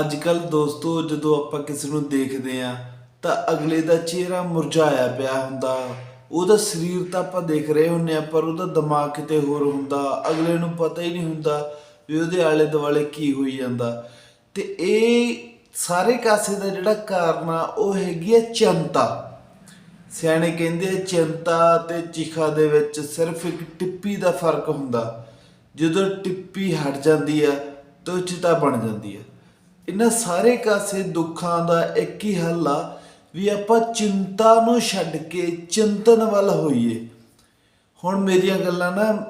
ਅੱਜ ਕੱਲ ਦੋਸਤੋ, ਜਦੋਂ ਆਪਾਂ ਕਿਸੇ ਨੂੰ ਦੇਖਦੇ ਆ ਤਾਂ ਅਗਲੇ ਦਾ ਚਿਹਰਾ ਮੁਰਝਾਇਆ ਪਿਆ ਹੁੰਦਾ। ਉਹਦਾ ਸਰੀਰ ਤਾਂ ਆਪਾਂ ਦੇਖ ਰਹੇ ਹੁੰਨੇ ਆ ਪਰ ਉਹਦਾ ਦਿਮਾਗ ਕਿਤੇ ਹੋਰ ਹੁੰਦਾ। ਅਗਲੇ ਨੂੰ ਪਤਾ ਹੀ ਨਹੀਂ ਹੁੰਦਾ ਵੀ ਉਹਦੇ ਆਲੇ ਦੁਆਲੇ ਕੀ ਹੋਈ ਜਾਂਦਾ। ਤੇ ਇਹ ਸਾਰੇ ਕਾਸੇ ਦਾ ਜਿਹੜਾ ਕਾਰਨ ਆ, ਉਹ ਹੈਗੀ ਆ ਚਿੰਤਾ। ਸਿਆਣੇ ਕਹਿੰਦੇ ਆ, ਚਿੰਤਾ ਤੇ ਚਿਖਾ ਦੇ ਵਿੱਚ ਸਿਰਫ ਇੱਕ ਟਿੱਪੀ ਦਾ ਫ਼ਰਕ ਹੁੰਦਾ। ਜਦੋਂ ਟਿੱਪੀ ਹਟ ਜਾਂਦੀ ਆ, ਤਾਂ ਚਿਤਾ ਬਣ ਜਾਂਦੀ ਆ। ਇਹਨਾਂ ਸਾਰੇ ਕਾਸੇ ਦੁੱਖਾਂ ਦਾ ਇੱਕ ਹੀ ਹੱਲ ਆ ਵੀ ਆਪਾਂ ਚਿੰਤਾ ਨੂੰ ਛੱਡ ਕੇ ਚਿੰਤਨ ਵੱਲ ਹੋਈਏ। ਹੁਣ ਮੇਰੀਆਂ ਗੱਲਾਂ ਨਾ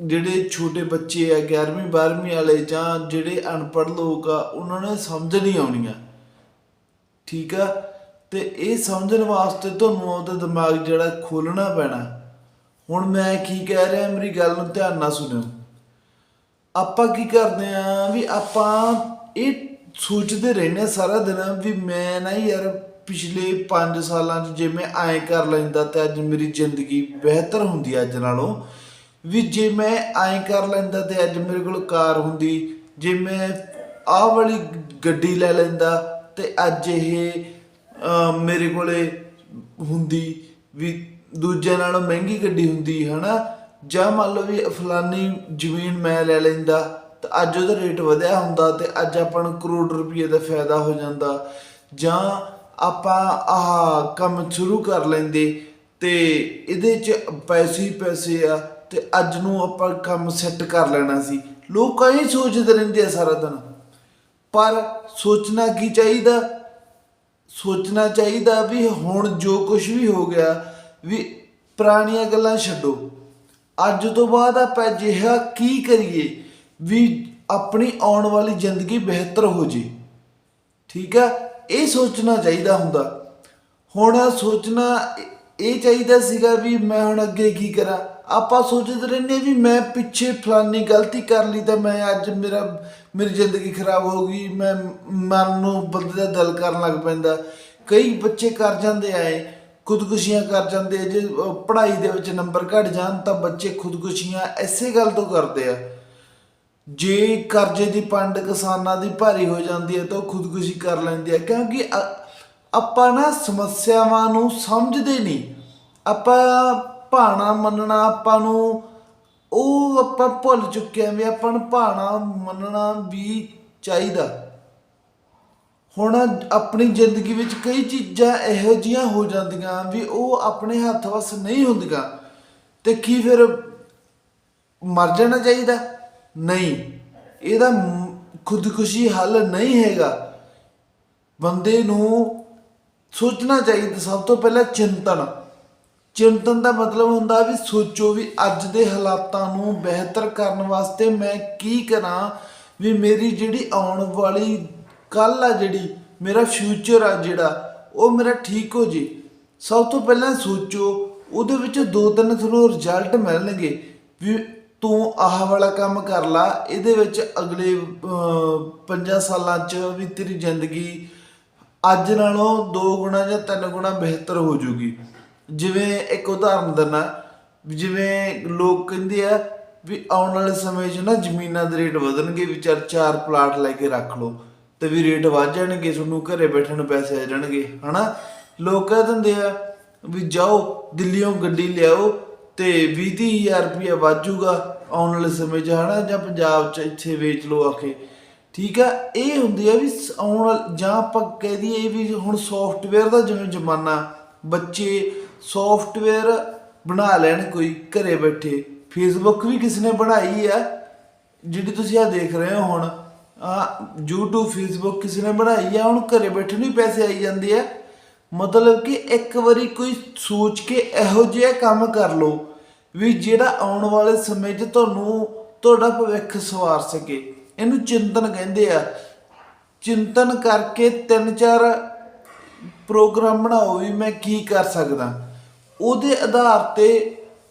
ਜਿਹੜੇ ਛੋਟੇ ਬੱਚੇ ਆ 11ਵੀਂ 12ਵੀਂ ਵਾਲੇ ਜਾਂ ਜਿਹੜੇ ਅਨਪੜ੍ਹ ਲੋਕ ਆ, ਉਹਨਾਂ ਨੇ ਸਮਝ ਨਹੀਂ ਆਉਣੀਆਂ। ਠੀਕ ਆ? ਤੇ ਇਹ ਸਮਝਣ ਵਾਸਤੇ ਤੁਹਾਨੂੰ ਉਹਦਾ ਦਿਮਾਗ ਜਿਹੜਾ ਖੋਲਣਾ ਪੈਣਾ। ਹੁਣ ਮੈਂ ਕੀ ਕਹਿ ਰਿਹਾ, ਮੇਰੀ ਗੱਲ ਨੂੰ ਧਿਆਨ ਨਾਲ ਸੁਣਿਓ। ਆਪਾਂ ਕੀ ਕਰਦੇ ਆ ਵੀ ਆਪਾਂ ਇਹ ਸੋਚਦੇ ਰਹਿੰਦੇ ਹਾਂ ਸਾਰਾ ਦਿਨ ਵੀ ਮੈਂ ਨਾ ਯਾਰ ਪਿਛਲੇ 5 ਸਾਲਾਂ 'ਚ ਜੇ ਮੈਂ ਐਂ ਕਰ ਲੈਂਦਾ ਤਾਂ ਅੱਜ ਮੇਰੀ ਜ਼ਿੰਦਗੀ ਬਿਹਤਰ ਹੁੰਦੀ ਅੱਜ ਨਾਲੋਂ। ਵੀ ਜੇ ਮੈਂ ਐਂ ਕਰ ਲੈਂਦਾ ਤੇ ਅੱਜ ਮੇਰੇ ਕੋਲ ਕਾਰ ਹੁੰਦੀ, ਜੇ ਮੈਂ ਆਹ ਵਾਲੀ ਗੱਡੀ ਲੈ ਲੈਂਦਾ ਤੇ ਅੱਜ ਇਹ ਮੇਰੇ ਕੋਲੇ ਹੁੰਦੀ ਵੀ ਦੂਜਿਆਂ ਨਾਲੋਂ ਮਹਿੰਗੀ ਗੱਡੀ ਹੁੰਦੀ, ਹਨਾ? ਜਾਂ ਮੰਨ ਲਓ ਵੀ ਫਲਾਨੀ ਜ਼ਮੀਨ ਮੈਂ ਲੈ ਲੈਂਦਾ ਤਾਂ ਅੱਜ ਉਹਦਾ ਰੇਟ ਵਧਿਆ ਹੁੰਦਾ ਤੇ ਅੱਜ ਆਪਾਂ ਨੂੰ ਕਰੋੜ ਰੁਪਏ ਦਾ ਫਾਇਦਾ ਹੋ ਜਾਂਦਾ। ਜਾਂ ਆਪਾਂ ਆਹ ਕੰਮ ਸ਼ੁਰੂ ਕਰ ਲੈਂਦੇ ਤੇ ਇਹਦੇ 'ਚ ਪੈਸੇ ਹੀ ਪੈਸੇ ਆ ਤੇ ਅੱਜ ਨੂੰ ਆਪਾਂ ਕੰਮ ਸੈੱਟ ਕਰ ਲੈਣਾ ਸੀ। ਲੋਕ ਇਹ ਸੋਚਦੇ ਰਹਿੰਦੇ ਆ ਸਾਰਾ ਦਿਨ। ਪਰ ਸੋਚਣਾ ਕੀ ਚਾਹੀਦਾ? ਸੋਚਣਾ ਚਾਹੀਦਾ ਵੀ ਹੁਣ ਜੋ ਕੁਝ ਵੀ ਹੋ ਗਿਆ ਵੀ ਪੁਰਾਣੀਆਂ ਗੱਲਾਂ ਛੱਡੋ। ਅੱਜ ਤੋਂ ਬਾਅਦ ਆਪਾਂ ਅਜਿਹਾ ਕੀ ਕਰੀਏ? ਵੀ ਆਪਣੀ ਆਉਣ ਵਾਲੀ ਜ਼ਿੰਦਗੀ ਬਿਹਤਰ ਹੋ ਜੇ। ਠੀਕ ਆ? ਇਹ ਸੋਚਣਾ ਚਾਹੀਦਾ ਹੁੰਦਾ। ਹੁਣ ਸੋਚਣਾ ਇਹ- ਚਾਹੀਦਾ ਸੀਗਾ ਵੀ ਮੈਂ ਹੁਣ ਅੱਗੇ ਕੀ ਕਰਾਂ? ਆਪਾਂ ਸੋਚਦੇ ਰਹਿੰਦੇ ਵੀ ਮੈਂ ਪਿੱਛੇ ਫਲਾਨੀ ਗਲਤੀ ਕਰ ਲਈ ਤਾਂ ਮੈਂ ਅੱਜ ਮੇਰਾ, ਮੇਰੀ ਜ਼ਿੰਦਗੀ ਖਰਾਬ ਹੋ ਗਈ, ਮੈਂ ਮਰਨ ਨੂੰ ਬੰਦੇ ਦਾ ਦਿਲ ਕਰਨ ਲੱਗ ਪੈਂਦਾ। ਕਈ ਬੱਚੇ ਕਰ ਜਾਂਦੇ ਆਏ ਖੁਦਕੁਸ਼ੀਆਂ ਕਰ ਜਾਂਦੇ ਆ। ਜੇ ਪੜ੍ਹਾਈ ਦੇ ਵਿੱਚ ਨੰਬਰ ਘਟ ਜਾਣ ਤਾਂ ਬੱਚੇ ਖੁਦਕੁਸ਼ੀਆਂ ਐਸੇ ਗੱਲ ਤੋਂ ਕਰਦੇ ਆ। ਜੇ ਕਰਜ਼ੇ ਦੀ ਪੰਡ ਕਿਸਾਨਾਂ ਦੀ ਭਾਰੀ ਹੋ ਜਾਂਦੀ ਹੈ ਤਾਂ ਉਹ ਖੁਦਕੁਸ਼ੀ ਕਰ ਲੈਂਦੇ ਆ ਕਿਉਂਕਿ ਅ- ਆਪਾਂ ਨਾ ਸਮੱਸਿਆਵਾਂ ਨੂੰ ਸਮਝਦੇ ਨਹੀਂ। ਆਪਾਂ ਭਾਣਾ ਮੰਨਣਾ ਆਪਾਂ ਨੂੰ, ਉਹ ਆਪਾਂ ਭੁੱਲ ਚੁੱਕੇ ਆ ਵੀ ਆਪਾਂ ਨੂੰ ਭਾਣਾ ਮੰਨਣਾ ਵੀ ਚਾਹੀਦਾ। ਹੁਣ ਆਪਣੀ ਜ਼ਿੰਦਗੀ ਵਿੱਚ ਕਈ ਚੀਜ਼ਾਂ ਇਹੋ ਜੀਆਂ ਹੋ ਜਾਂਦੀਆਂ ਵੀ ਉਹ ਆਪਣੇ ਹੱਥ ਵਸ ਨਹੀਂ ਹੁੰਦੀਆਂ, ਤੇ ਕੀ ਫਿਰ ਮਰ ਜਾਣਾ ਚਾਹੀਦਾ? ਨਹੀਂ। ਇਹਦਾ ਖੁਦਕੁਸ਼ੀ ਹੱਲ ਨਹੀਂ ਹੈਗਾ। ਬੰਦੇ ਨੂੰ ਸੋਚਣਾ ਚਾਹੀਦਾ ਸਭ ਤੋਂ ਪਹਿਲਾਂ ਚਿੰਤਨ। ਚਿੰਤਨ ਦਾ ਮਤਲਬ ਹੁੰਦਾ ਵੀ ਸੋਚੋ ਵੀ ਅੱਜ ਦੇ ਹਾਲਾਤਾਂ ਨੂੰ ਬਿਹਤਰ ਕਰਨ ਵਾਸਤੇ ਮੈਂ ਕੀ ਕਰਾਂ ਵੀ ਮੇਰੀ ਜਿਹੜੀ ਆਉਣ ਵਾਲੀ ਕੱਲ ਆ ਜਿਹੜੀ, ਮੇਰਾ ਫਿਊਚਰ ਆ ਜਿਹੜਾ, ਉਹ ਮੇਰਾ ਠੀਕ ਹੋ ਜੇ। ਸਭ ਤੋਂ ਪਹਿਲਾਂ ਸੋਚੋ, ਉਹਦੇ ਵਿੱਚ ਦੋ ਤਿੰਨ ਤੁਹਾਨੂੰ ਰਿਜ਼ਲਟ ਮਿਲਣਗੇ ਵੀ ਤੂੰ ਆਹ ਵਾਲਾ ਕੰਮ ਕਰ ਲਾ, ਇਹਦੇ ਵਿੱਚ ਅਗਲੇ 5 ਸਾਲਾਂ 'ਚ ਵੀ ਤੇਰੀ ਜ਼ਿੰਦਗੀ ਅੱਜ ਨਾਲੋਂ 2 ਗੁਣਾ ਜਾਂ 3 ਗੁਣਾ ਬਿਹਤਰ ਹੋ ਜੂਗੀ। ਜਿਵੇਂ ਇੱਕ ਉਦਾਹਰਨ ਦਿੰਨਾ ਜਿਵੇਂ ਲੋਕ ਕਹਿੰਦੇ ਆ ਵੀ ਆਉਣ ਵਾਲੇ ਸਮੇਂ 'ਚ ਨਾ ਜ਼ਮੀਨਾਂ ਦੇ ਰੇਟ ਵਧਣਗੇ, ਵੀ ਚਾਰ ਚਾਰ ਪਲਾਟ ਲੈ ਕੇ ਰੱਖ ਲਓ ਤੇ ਵੀ ਰੇਟ ਵੱਧ ਜਾਣਗੇ, ਤੁਹਾਨੂੰ ਘਰੇ ਬੈਠਣ ਨੂੰ ਪੈਸੇ ਆ ਜਾਣਗੇ, ਹਨਾ? ਲੋਕ ਕਹਿ ਦਿੰਦੇ ਆ ਵੀ ਜਾਓ ਦਿੱਲੀੋਂ ਗੱਡੀ ਲਿਆਓ ਤੇ 20000 ਰੁਪਇਆ ਵਾਜੂਗਾ ਆਉਣ ਵਾਲੇ ਸਮੇਂ 'ਚ, ਹਨਾ? ਜਾਂ ਪੰਜਾਬ 'ਚ ਇੱਥੇ ਵੇਚ ਲਓ ਆ ਕੇ। ਠੀਕ ਆ? ਇਹ ਹੁੰਦੀ ਆ ਵੀ ਸ- ਆਉਣ ਵਾਲ- ਜਾਂ ਆਪਾਂ ਕਹਿ ਦਈਏ ਵੀ ਹੁਣ ਸੌਫਟਵੇਅਰ ਦਾ ਜਿਵੇਂ ਜ਼ਮਾਨਾ, ਬੱਚੇ ਸੌਫਟਵੇਅਰ ਬਣਾ ਲੈਣ ਕੋਈ, ਘਰੇ ਬੈਠੇ। ਫੇਸਬੁੱਕ ਵੀ ਕਿਸ ਨੇ ਬਣਾਈ ਆ, ਜਿਹੜੀ ਤੁਸੀਂ ਆ ਦੇਖ ਰਹੇ ਹੋ ਹੁਣ। ਆ YouTube, Facebook ਕਿਸੇ ਨੇ ਬਣਾਈ ਆ, ਹੁਣ ਘਰੇ ਬੈਠੇ ਨੂੰ ਹੀ ਪੈਸੇ ਆਈ ਜਾਂਦੇ ਆ। ਮਤਲਬ ਕਿ ਇੱਕ ਵਾਰੀ ਕੋਈ ਸੋਚ ਕੇ ਇਹੋ ਜਿਹਾ ਕੰਮ ਕਰ ਲਓ ਵੀ ਜਿਹੜਾ ਆਉਣ ਵਾਲੇ ਸਮੇਂ 'ਚ ਤੁਹਾਨੂੰ ਤੁਹਾਡਾ ਭਵਿੱਖ ਸਵਾਰ ਸਕੇ। ਇਹਨੂੰ ਚਿੰਤਨ ਕਹਿੰਦੇ ਆ। ਚਿੰਤਨ ਕਰਕੇ ਤਿੰਨ ਚਾਰ ਪ੍ਰੋਗਰਾਮ ਬਣਾਓ ਵੀ ਮੈਂ ਕੀ ਕਰ ਸਕਦਾ। ਉਹਦੇ ਆਧਾਰ ਤੇ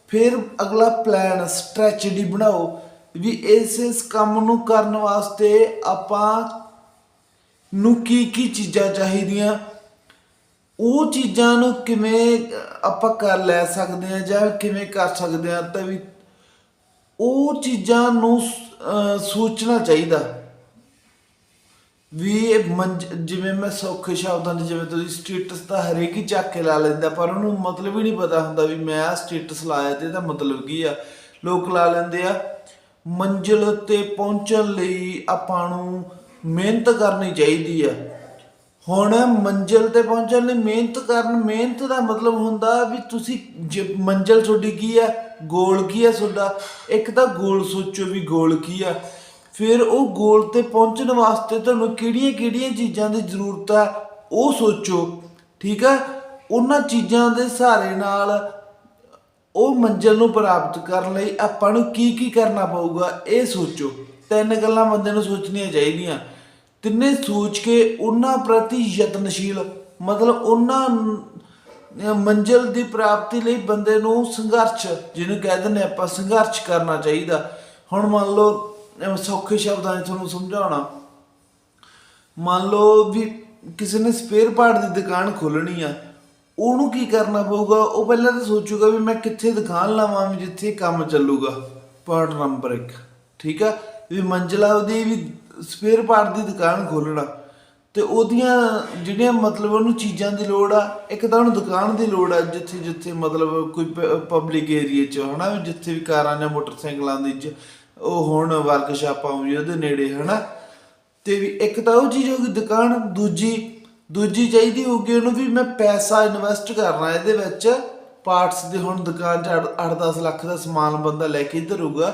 ਫਿਰ ਅਗਲਾ ਪਲਾਨ ਸਟ੍ਰੈਟਜੀ ਬਣਾਓ ਵੀ ਇਸ ਇਸ ਕੰਮ ਨੂੰ ਕਰਨ ਵਾਸਤੇ ਆਪਾਂ ਨੂੰ ਕੀ ਕੀ ਚੀਜ਼ਾਂ ਚਾਹੀਦੀਆਂ। ਉਹ ਚੀਜ਼ਾਂ ਨੂੰ ਕਿਵੇਂ ਆਪਾਂ ਕਰ ਲੈ ਸਕਦੇ ਆ ਜਾਂ ਕਿਵੇਂ ਕਰ ਸਕਦੇ ਆ ਤਾਂ ਵੀ ਉਹ ਚੀਜ਼ਾਂ ਨੂੰ, ਅਹ, ਸੋਚਣਾ ਚਾਹੀਦਾ। ਵੀ ਇਹ ਮੰਜ, ਜਿਵੇਂ ਮੈਂ ਸੌਖੇ ਸ਼ਬਦਾਂ 'ਚ ਜਿਵੇਂ ਤੁਸੀਂ ਸਟੇਟਸ ਤਾਂ ਹਰੇਕ ਹੀ ਚੱਕ ਕੇ ਲਾ ਲੈਂਦਾ ਪਰ ਉਹਨੂੰ ਮਤਲਬ ਹੀ ਨਹੀਂ ਪਤਾ ਹੁੰਦਾ ਵੀ ਮੈਂ ਆ ਸਟੇਟਸ ਲਾਇਆ ਤੇ ਇਹਦਾ ਮਤਲਬ ਕੀ ਆ। ਲੋਕ ਲਾ ਲੈਂਦੇ ਆ, ਮੰਜ਼ਿਲ ਤੇ ਪਹੁੰਚਣ ਲਈ ਆਪਾਂ ਨੂੰ ਮਿਹਨਤ ਕਰਨੀ ਚਾਹੀਦੀ ਆ। ਹੁਣ ਮੰਜ਼ਿਲ ਤੇ ਪਹੁੰਚਣ ਲਈ ਮਿਹਨਤ ਕਰਨ, ਮਿਹਨਤ ਦਾ ਮਤਲਬ ਹੁੰਦਾ ਵੀ ਤੁਸੀਂ ਜੇ ਮੰਜ਼ਿਲ ਤੁਹਾਡੀ ਕੀ ਆ? ਗੋਲ ਕੀ ਆ ਤੁਹਾਡਾ? ਇੱਕ ਤਾਂ ਗੋਲ ਸੋਚੋ ਵੀ ਗੋਲ ਕੀ ਆ। ਫਿਰ ਉਹ ਗੋਲ ਤੇ ਪਹੁੰਚਣ ਵਾਸਤੇ ਤੁਹਾਨੂੰ ਕਿਹੜੀਆਂ-ਕਿਹੜੀਆਂ ਚੀਜ਼ਾਂ ਦੀ ਜ਼ਰੂਰਤ ਆ, ਉਹ ਸੋਚੋ, ਠੀਕ ਆ? ਉਹਨਾਂ ਚੀਜ਼ਾਂ ਦੇ ਸਹਾਰੇ ਨਾਲ ਉਹ ਮੰਜ਼ਿਲ ਨੂੰ ਪ੍ਰਾਪਤ ਕਰਨ ਲਈ ਆਪਾਂ ਨੂੰ ਕੀ ਕੀ ਕਰਨਾ ਪਊਗਾ, ਇਹ ਸੋਚੋ। ਤਿੰਨ ਗੱਲਾਂ ਬੰਦੇ ਨੂੰ ਸੋਚਣੀਆਂ ਚਾਹੀਦੀਆਂ। ਤਿੰਨੇ ਸੋਚ ਕੇ ਉਹਨਾਂ ਪ੍ਰਤੀ ਯਤਨਸ਼ੀਲ, ਮਤਲਬ ਉਹਨਾਂ ਮੰਜ਼ਿਲ ਦੀ ਪ੍ਰਾਪਤੀ ਲਈ ਬੰਦੇ ਨੂੰ ਸੰਘਰਸ਼, ਜਿਹਨੂੰ ਕਹਿ ਦਿੰਦੇ ਆਪਾਂ ਸੰਘਰਸ਼ ਕਰਨਾ ਚਾਹੀਦਾ। ਹੁਣ ਮੰਨ ਲਓ ਸੌਖੇ ਸ਼ਬਦਾਂ 'ਚ ਤੁਹਾਨੂੰ ਸਮਝਾਉਣਾ। ਮੰਨ ਲਓ ਵੀ ਕਿਸੇ ਨੇ ਸਪੇਅਰ ਪਾਰਟ ਦੀ ਦੁਕਾਨ ਖੋਲਣੀ ਆ, ਉਹਨੂੰ ਕੀ ਕਰਨਾ ਪਊਗਾ? ਉਹ ਪਹਿਲਾਂ ਤਾਂ ਸੋਚੂਗਾ ਵੀ ਮੈਂ ਕਿੱਥੇ ਦੁਕਾਨ ਲਾਵਾਂ ਵੀ ਜਿੱਥੇ ਕੰਮ ਚੱਲੂਗਾ। ਪਾਰਟ ਨੰਬਰ 1 ਠੀਕ ਆ? ਵੀ ਮੰਜ਼ਲਾ ਉਹਦੀ ਵੀ ਸਪੇਅਰ ਪਾਰਟ ਦੀ ਦੁਕਾਨ ਖੋਲਣਾ ਤੇ ਉਹਦੀਆਂ ਜਿਹੜੀਆਂ ਮਤਲਬ ਉਹਨੂੰ ਚੀਜ਼ਾਂ ਦੀ ਲੋੜ ਆ, ਇੱਕ ਤਾਂ ਉਹਨੂੰ ਦੁਕਾਨ ਦੀ ਲੋੜ ਆ ਜਿੱਥੇ ਜਿੱਥੇ ਮਤਲਬ ਕੋਈ ਪਬਲਿਕ ਏਰੀਆ 'ਚ ਹਨਾ ਵੀ ਜਿੱਥੇ ਵੀ ਕਾਰਾਂ ਜਾਂ ਮੋਟਰਸਾਈਕਲਾਂ ਦੀ 'ਚ ਉਹ ਹੁਣ ਵਰਕਸ਼ਾਪਾਂ ਵੀ ਉਹਦੇ ਨੇੜੇ ਹਨਾ। ਤੇ ਵੀ ਇੱਕ ਤਾਂ ਉਹ ਚੀਜ਼ ਹੋ ਗਈ ਦੁਕਾਨ, ਦੂਜੀ ਦੂਜੀ ਚਾਹੀਦੀ ਹੋਊਗੀ ਉਹਨੂੰ ਵੀ ਮੈਂ ਪੈਸਾ ਇਨਵੈਸਟ ਕਰਨਾ ਇਹਦੇ ਵਿੱਚ। ਪਾਰਟਸ ਦੇ ਹੁਣ ਦੁਕਾਨ 'ਚ 8-10 ਲੱਖ ਦਾ ਸਮਾਨ ਬੰਦਾ ਲੈ ਕੇ ਇੱਧਰ ਹੋਊਗਾ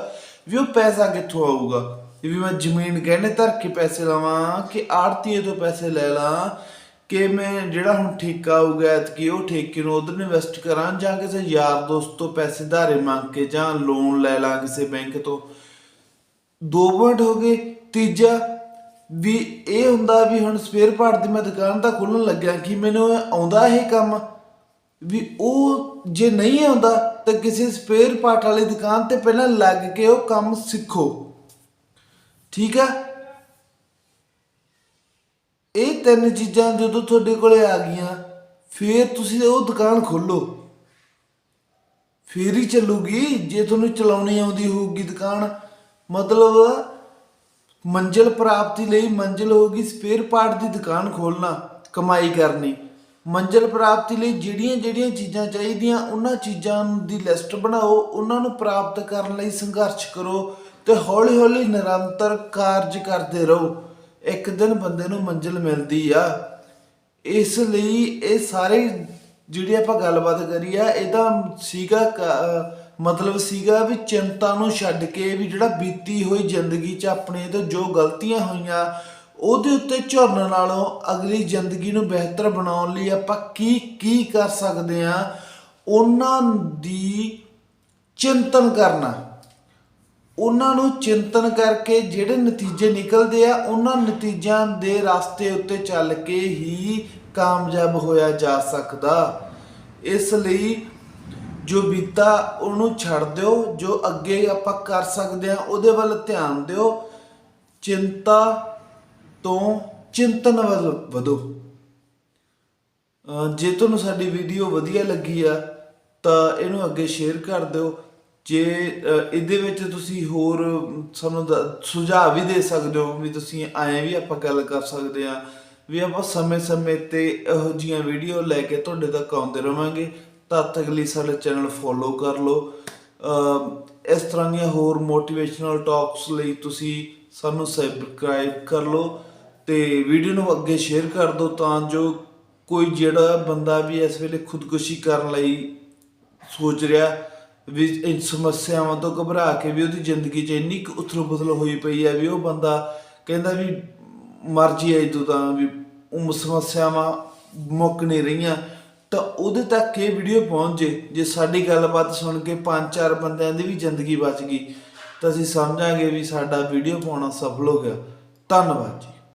ਵੀ ਉਹ ਪੈਸਾ ਕਿੱਥੋਂ ਆਊਗਾ? ਵੀ ਮੈਂ ਜ਼ਮੀਨ ਗਹਿਣੇ ਧਰ ਕੇ ਪੈਸੇ ਲਾਵਾਂ, ਕਿ ਆੜਤੀਏ ਤੋਂ ਪੈਸੇ ਲੈ ਲਾਂ, ਕਿ ਮੈਂ ਜਿਹੜਾ ਹੁਣ ਠੇਕਾ ਆਊਗਾ ਕਿ ਉਹ ਠੇਕੇ ਨੂੰ ਉਧਰ ਇਨਵੈਸਟ ਕਰਾਂ, ਜਾਂ ਕਿਸੇ ਯਾਰ ਦੋਸਤ ਤੋਂ ਪੈਸੇ ਧਾਰੇ ਮੰਗ ਕੇ ਜਾਂ ਲੋਨ ਲੈ ਲਾਂ ਕਿਸੇ ਬੈਂਕ ਤੋਂ। ਦੋ ਪੁਆਇੰਟ ਹੋ ਗਏ। ਤੀਜਾ, ਵੀ ਇਹ ਹੁੰਦਾ ਵੀ ਹੁਣ ਸਪੇਅਰ ਪਾਰਟ ਦੀ ਮੈਂ ਦੁਕਾਨ ਤਾਂ ਖੋਲਣ ਲੱਗਿਆ ਕਿ ਮੈਨੂੰ ਆਉਂਦਾ ਇਹ ਕੰਮ। ਵੀ ਉਹ ਜੇ ਨਹੀਂ ਆਉਂਦਾ ਤਾਂ ਕਿਸੇ ਸਪੇਅਰ ਪਾਰਟ ਵਾਲੀ ਦੁਕਾਨ ਤੇ ਪਹਿਲਾਂ ਲੱਗ ਕੇ ਉਹ ਕੰਮ ਸਿੱਖੋ। ਠੀਕ ਹੈ ਇਹ ਤਿੰਨ ਚੀਜ਼ਾਂ ਜਦੋਂ ਤੁਹਾਡੇ ਕੋਲੇ ਆ ਗਈਆਂ, ਫਿਰ ਤੁਸੀਂ ਉਹ ਦੁਕਾਨ ਖੋਲੋ ਫੇਰ ਹੀ ਚੱਲੂਗੀ। ਜੇ ਤੁਹਾਨੂੰ ਚਲਾਉਣੀ ਆਉਂਦੀ ਹੋਊਗੀ ਦੁਕਾਨ, ਮਤਲਬ ਮੰਜ਼ਿਲ ਪ੍ਰਾਪਤੀ ਲਈ ਮੰਜ਼ਿਲ ਹੋਗੀ ਸਪੇਅਰ ਪਾਰਟ ਦੀ ਦੁਕਾਨ ਖੋਲਣਾ ਕਮਾਈ ਕਰਨੀ। ਮੰਜ਼ਿਲ ਪ੍ਰਾਪਤੀ ਲਈ ਜਿਹੜੀਆਂ ਜਿਹੜੀਆਂ ਚੀਜ਼ਾਂ ਚਾਹੀਦੀਆਂ, ਉਹਨਾਂ ਚੀਜ਼ਾਂ ਦੀ ਲਿਸਟ ਬਣਾਓ, ਉਹਨਾਂ ਨੂੰ ਪ੍ਰਾਪਤ ਕਰਨ ਲਈ ਸੰਘਰਸ਼ ਕਰੋ। ਤੇ ਹੌਲੀ ਹੌਲੀ ਨਿਰੰਤਰ ਕਾਰਜ ਕਰਦੇ ਰਹੋ। ਇੱਕ ਦਿਨ ਬੰਦੇ ਨੂੰ ਮੰਜ਼ਿਲ ਮਿਲਦੀ ਆ। ਇਸ ਲਈ ਇਹ ਸਾਰੇ ਜਿਹੜੀ ਆਪਾਂ ਗੱਲਬਾਤ ਕਰੀ ਆ, ਇਹਦਾ ਸੀਗਾ ਕ- ਮਤਲਬ ਸੀਗਾ ਵੀ ਚਿੰਤਾ ਨੂੰ ਛੱਡ ਕੇ ਵੀ ਜਿਹੜਾ ਬੀਤੀ ਹੋਈ ਜ਼ਿੰਦਗੀ 'ਚ ਆਪਣੇ ਤੋਂ ਜੋ ਗਲਤੀਆਂ ਹੋਈਆਂ, ਉਹਦੇ ਉੱਤੇ ਝੁਰਨ ਨਾਲੋਂ ਅਗਲੀ ਜ਼ਿੰਦਗੀ ਨੂੰ ਬਿਹਤਰ ਬਣਾਉਣ ਲਈ ਆਪਾਂ ਕੀ ਕੀ ਕਰ ਸਕਦੇ ਆ, ਉਹਨਾਂ ਦੀ ਚਿੰਤਨ ਕਰਨਾ। ਉਹਨਾਂ ਨੂੰ ਚਿੰਤਨ ਕਰਕੇ ਜਿਹੜੇ ਨਤੀਜੇ ਨਿਕਲਦੇ ਆ, ਉਹਨਾਂ ਨਤੀਜਿਆਂ ਦੇ ਰਸਤੇ ਉੱਤੇ ਚੱਲ ਕੇ ਹੀ ਕਾਮਯਾਬ ਹੋਇਆ ਜਾ ਸਕਦਾ। ਇਸ ਲਈ ਜੋ ਬੀਤਾ, ਉਹਨੂੰ ਛੱਡ ਦਿਓ, ਜੋ ਅੱਗੇ ਆਪਾਂ ਕਰ ਸਕਦੇ ਆ, ਉਹਦੇ ਵੱਲ ਧਿਆਨ ਦਿਓ। ਚਿੰਤਾ ਤੋਂ ਚਿੰਤਨ ਵੱਲ ਵਧੋ। ਜੇ ਤੁਹਾਨੂੰ ਸਾਡੀ ਵੀਡੀਓ ਵਧੀਆ ਲੱਗੀ ਆ, ਤਾਂ ਇਹਨੂੰ ਅੱਗੇ ਸ਼ੇਅਰ ਕਰ ਦਿਓ। ਜੇ ਇਹਦੇ ਵਿੱਚ ਤੁਸੀਂ ਹੋਰ ਸਾਨੂੰ ਸੁਝਾਅ ਵੀ ਦੇ ਸਕਦੇ ਹੋ ਵੀ ਤੁਸੀਂ ਐਂ ਵੀ ਆਪਾਂ ਗੱਲ ਕਰ ਸਕਦੇ ਆ ਵੀ ਆਪਾਂ ਸਮੇਂ-ਸਮੇਂ ਤੇ ਇਹੋ ਜੀਆਂ ਵੀਡੀਓ ਲੈ ਕੇ ਤੁਹਾਡੇ ਤੱਕ ਆਉਂਦੇ ਰਵਾਂਗੇ, ਤਦ ਤੱਕ ਲਈ ਸਾਡਾ ਚੈਨਲ ਫੋਲੋ ਕਰ ਲਓ। ਇਸ ਤਰ੍ਹਾਂ ਦੀਆਂ ਹੋਰ ਮੋਟੀਵੇਸ਼ਨਲ ਟਾਕਸ ਲਈ ਤੁਸੀਂ ਸਾਨੂੰ ਸਬਸਕ੍ਰਾਈਬ ਕਰ ਲਓ ਤੇ ਵੀਡੀਓ ਨੂੰ ਅੱਗੇ ਸ਼ੇਅਰ ਕਰ ਦਿਓ ਤਾਂ ਜੋ ਕੋਈ ਜਿਹੜਾ ਬੰਦਾ ਵੀ ਇਸ ਵੇਲੇ ਖੁਦਕੁਸ਼ੀ ਕਰਨ ਲਈ ਸੋਚ ਰਿਹਾ ਵੀ ਇਨ ਸਮੱਸਿਆਵਾਂ ਤੋਂ ਘਬਰਾ ਕੇ ਵੀ ਉਹਦੀ ਜ਼ਿੰਦਗੀ 'ਚ ਇੰਨੀ ਕੁ ਉਥਲ-ਪੁਥਲ ਹੋਈ ਪਈ ਹੈ ਵੀ ਉਹ ਬੰਦਾ ਕਹਿੰਦਾ ਵੀ ਮਰਜ਼ੀ ਹੈ ਜਦੋਂ ਤਾਂ ਵੀ ਉਹ ਸਮੱਸਿਆਵਾਂ ਮੁੱਕ ਨਹੀਂ ਰਹੀਆਂ। ਤਾਂ ਉਹਦੇ ਤੱਕ ਇਹ ਵੀਡੀਓ ਪਹੁੰਚ ਜੇ ਜੇ ਸਾਡੀ ਗੱਲਬਾਤ ਸੁਣ ਕੇ ਪੰਜ ਚਾਰ ਬੰਦਿਆਂ ਦੀ ਵੀ ਜ਼ਿੰਦਗੀ ਬਚ ਗਈ, ਤਾਂ ਅਸੀਂ ਸਮਝਾਂਗੇ ਵੀ ਸਾਡਾ ਵੀਡੀਓ ਪਾਉਣਾ ਸਫਲ ਹੋ ਗਿਆ। ਧੰਨਵਾਦ ਜੀ।